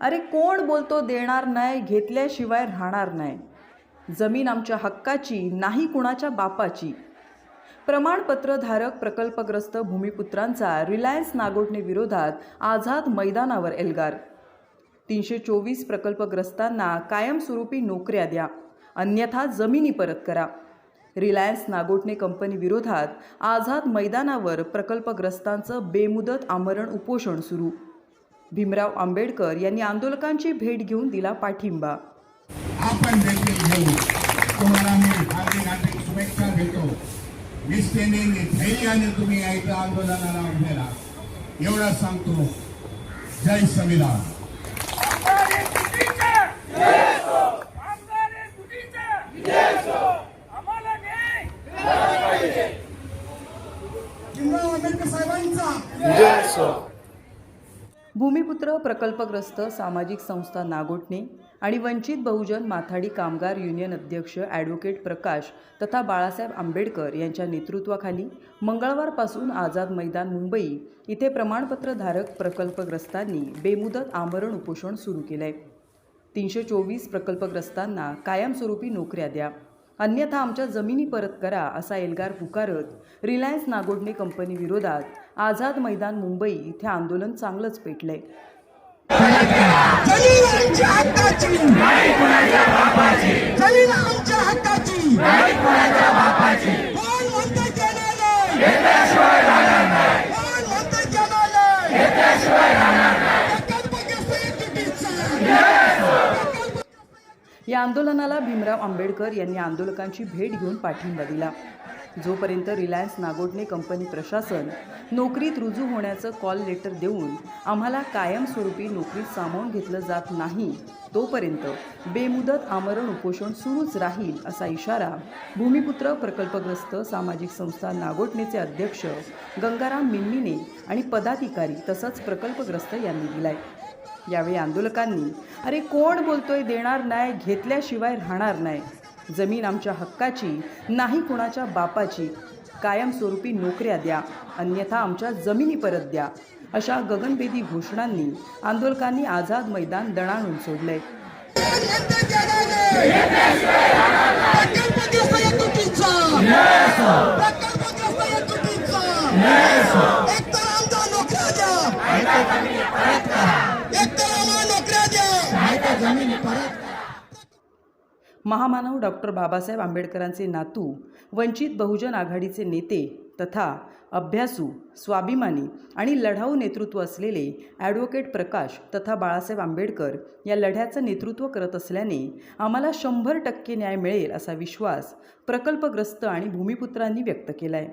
अरे कोण बोलतो देणार नाही घेतल्याशिवाय राहणार नाही. जमीन आमच्या हक्काची नाही कुणाच्या बापाची. प्रमाणपत्रधारक प्रकल्पग्रस्त भूमिपुत्रांचा रिलायन्स नागोठणे विरोधात आझाद मैदानावर एल्गार. तीनशे चोवीस प्रकल्पग्रस्तांना कायमस्वरूपी नोकऱ्या द्या अन्यथा जमिनी परत करा. रिलायन्स नागोठणे कंपनी विरोधात आझाद मैदानावर प्रकल्पग्रस्तांचं बेमुदत आमरण उपोषण सुरू. भीमराव आंबेडकर यांनी आंदोलकांची भेट घेऊन दिला पाठिंबा आपण तुम्हाला मी हार्दिक हार्दिक शुभेच्छा देतो निष्ठेने धैर्याने तुम्ही यायचं आंदोलनाला उभेला एवढं सांगतो जय संविधान आम्हाला आंबेडकर साहेबांचा भूमिपुत्र प्रकल्पग्रस्त सामाजिक संस्था नागोठणे आणि वंचित बहुजन माथाडी कामगार युनियन अध्यक्ष ॲडव्होकेट प्रकाश तथा बाळासाहेब आंबेडकर यांच्या नेतृत्वाखाली मंगळवारपासून आझाद मैदान मुंबई इथे प्रमाणपत्रधारक प्रकल्पग्रस्तांनी बेमुदत आमरण उपोषण सुरू केलं आहे तीनशे चोवीस प्रकल्पग्रस्तांना कायमस्वरूपी नोकऱ्या द्या. अन्यथा आमच्या जमिनी परत करा असा एल्गार पुकारत रिलायन्स नागोडणे कंपनीविरोधात आझाद मैदान मुंबई इथे आंदोलन चांगलंच पेटलंय जमीन आमच्या हक्काची जमीन आमच्या हक्काची कोण म्हणते जनालय कोण म्हणते जनालय प्रकल्पग्रस्त एकजुटीचा. प्रकल्प- या आंदोलनाला भीमराव आंबेडकर यांनी आंदोलकांची भेट घेऊन पाठिंबा दिला. जोपर्यंत रिलायन्स नागोटणे कंपनी प्रशासन नोकरीत रुजू होण्याचं कॉल लेटर देऊन आम्हाला कायमस्वरूपी नोकरीत सामावून घेतलं जात नाही तोपर्यंत बेमुदत आमरण उपोषण सुरूच राहील असा इशारा भूमिपुत्र प्रकल्पग्रस्त सामाजिक संस्था नागोटणेचे अध्यक्ष गंगाराम मिन्नीने आणि पदाधिकारी तसंच प्रकल्पग्रस्त यांनी दिलाय. यावेळी आंदोलकांनी अरे कोण बोलतोय देणार नाही घेतल्याशिवाय राहणार नाही. जमीन आमच्या हक्काची नाही कुणाच्या बापाची. कायमस्वरूपी नोकऱ्या द्या अन्यथा आमच्या जमिनी परत द्या. अशा गगनभेदी घोषणांनी आंदोलकांनी आझाद मैदान दणाणून सोडलंय. द्या महामानव डॉक्टर बाबासाहेब आंबेडकरांचे नातू वंचित बहुजन आघाडीचे नेते तथा अभ्यासू स्वाभिमानी आणि लढाऊ नेतृत्व असलेले ॲडव्होकेट प्रकाश तथा बाळासाहेब आंबेडकर या लढ्याचं नेतृत्व करत असल्याने आम्हाला शंभर टक्के न्याय मिळेल असा विश्वास प्रकल्पग्रस्त आणि भूमिपुत्रांनी व्यक्त केला आहे